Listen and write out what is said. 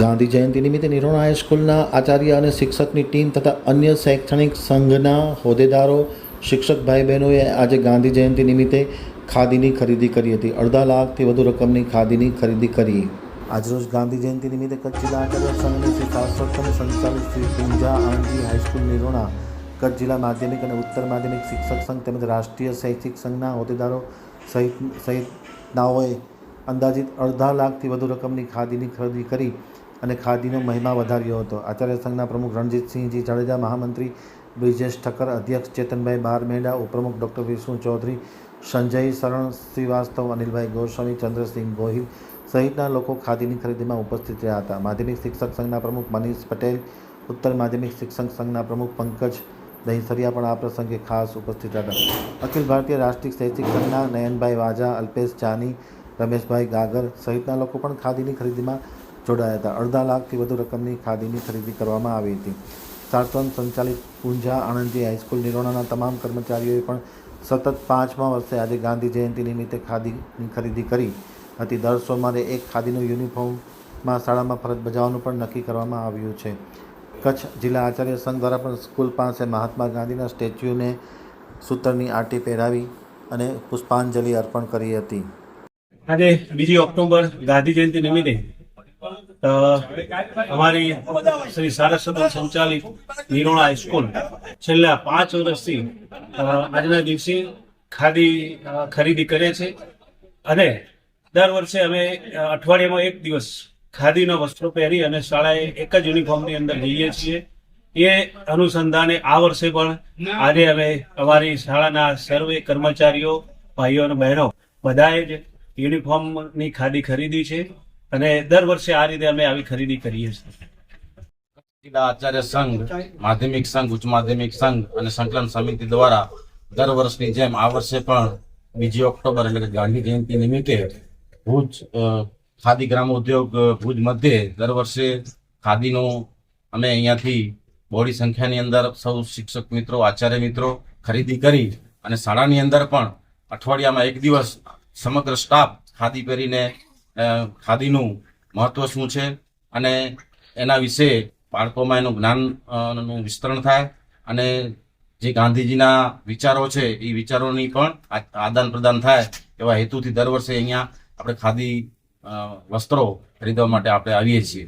ગાંધી જયંતિ નિમિત્તે નિરોણા હાઈસ્કૂલના આચાર્ય અને શિક્ષકની ટીમ તથા અન્ય શૈક્ષણિક સંઘના હોદ્દેદારો, શિક્ષક ભાઈ બહેનોએ આજે ગાંધી જયંતિ નિમિત્તે ખાદીની ખરીદી કરી હતી. અડધા લાખથી વધુ રકમની ખાદીની ખરીદી કરી. આજરોજ ગાંધી જયંતિ નિમિત્તે કચ્છ જિલ્લા આચાર્ય સંઘની શ્રી શાશ્વત અને સંચાલિત શ્રી પૂંજા આણંદજી હાઈસ્કૂલ નિરોણા, કચ્છ જિલ્લા માધ્યમિક અને ઉત્તર માધ્યમિક શિક્ષક સંઘ તેમજ રાષ્ટ્રીય શૈક્ષિક સંઘના હોદ્દેદારો સહિત, સહિતનાઓએ અંદાજિત અડધા લાખથી વધુ રકમની ખાદીની ખરીદી કરી. અને ખાદીનો મહિમા વધાર્યો હતો. આચાર્ય સંઘના પ્રમુખ રણજીતસિંહજી જાડેજા, મહામંત્રી બ્રિજેશ ઠક્કર, અધ્યક્ષ ચેતનભાઈ બારમેડા, ઉપપ્રમુખ ડૉક્ટર વિષ્ણુ ચૌધરી, સંજય શરણ શ્રીવાસ્તવ, અનિલભાઈ ગોસ્વામી, ચંદ્રસિંહ ગોહિલ સહિતના લોકો ખાદીની ખરીદીમાં ઉપસ્થિત રહ્યા હતા. માધ્યમિક શિક્ષક સંઘના પ્રમુખ મનીષ પટેલ, ઉત્તર માધ્યમિક શિક્ષક સંઘના પ્રમુખ પંકજ દહીસરિયા પણ આ પ્રસંગે ખાસ ઉપસ્થિત હતા. અખિલ ભારતીય રાષ્ટ્રીય શૈક્ષિક સંઘના નયનભાઈ વાજા, અલ્પેશ ચાની રમેશભાઈ ગાગર સહિતના લોકો પણ ખાદીની ખરીદીમાં જોડાયા હતા. અડધા લાખથી વધુ રકમની ખાદીની ખરીદી કરવામાં આવી હતી. સાર્થન સંચાલિત પૂંજા આણંદજી હાઈસ્કૂલ નિરોણાના તમામ કર્મચારીઓએ પણ સતત પાંચમા વર્ષે આજે ગાંધી જયંતિ નિમિત્તે ખાદીની ખરીદી કરી હતી. દર સોમવારે એક ખાદીનું યુનિફોર્મમાં શાળામાં ફરજ બજાવવાનું પણ નક્કી કરવામાં આવ્યું છે. કચ્છ જિલ્લા આચાર્ય સંઘ દ્વારા પણ સ્કૂલ પાસે મહાત્મા ગાંધીના સ્ટેચ્યુને સૂતરની આટી પહેરાવી અને પુષ્પાંજલિ અર્પણ કરી હતી. આજે બીજી ઓક્ટોબર ગાંધી જયંતિ નિમિત્તે અમારી શ્રી સારસ્વત સંચાલિત નિરોણા હાઈસ્કૂલ છેલ્લા પાંચ વર્ષથી આજના દિવસે ખાદી ખરીદી કરે છે. અને દર વર્ષે અમે અઠવાડિયામાં એક દિવસ ખાદીના વસ્ત્રો પહેરી અને શાળાએ એક જ યુનિફોર્મની અંદર જઈએ છીએ. એ અનુસંધાને આ વર્ષે પણ આજે અમે અમારી શાળાના સર્વે કર્મચારીઓ, ભાઈઓ અને બહેનો બધાએ જ યુનિફોર્મની ખાદી ખરીદી છે. અને દર વર્ષે આ રીતે અમે આવી ખરીદી કરીએ છીએ. જિલ્લા આચાર્ય સંઘ, માધ્યમિક સંઘ, ઉચ્ચ માધ્યમિક સંઘ અને સંકલન સમિતિ દ્વારા દર વર્ષની જેમ આ વર્ષે પણ બીજી ઓક્ટોબર એટલે ગાંધી જયંતિ નિમિત્તે ભુજ ખાદી ગ્રામ ઉદ્યોગ ભુજ મધ્યે દર વર્ષે ખાદીનું અમે અહીંયાથી બોડી સંખ્યાની અંદર સૌ શિક્ષક મિત્રો, આચાર્ય મિત્રો ખરીદી કરી અને શાળાની અંદર પણ અઠવાડિયામાં એક દિવસ સમગ્ર સ્ટાફ ખાદી પહેરીને ખાદીનું મહત્વ શું છે? અને એના વિશે બાળકોમાં એનું જ્ઞાનનું વિસ્તરણ થાય. અને જે ગાંધીજીના વિચારો છે, એ વિચારોની પણ આદાન પ્રદાન થાય એવા હેતુથી દર વર્ષે અહીંયા આપણે ખાદી વસ્ત્રો ખરીદવા માટે આપણે આવીએ છીએ.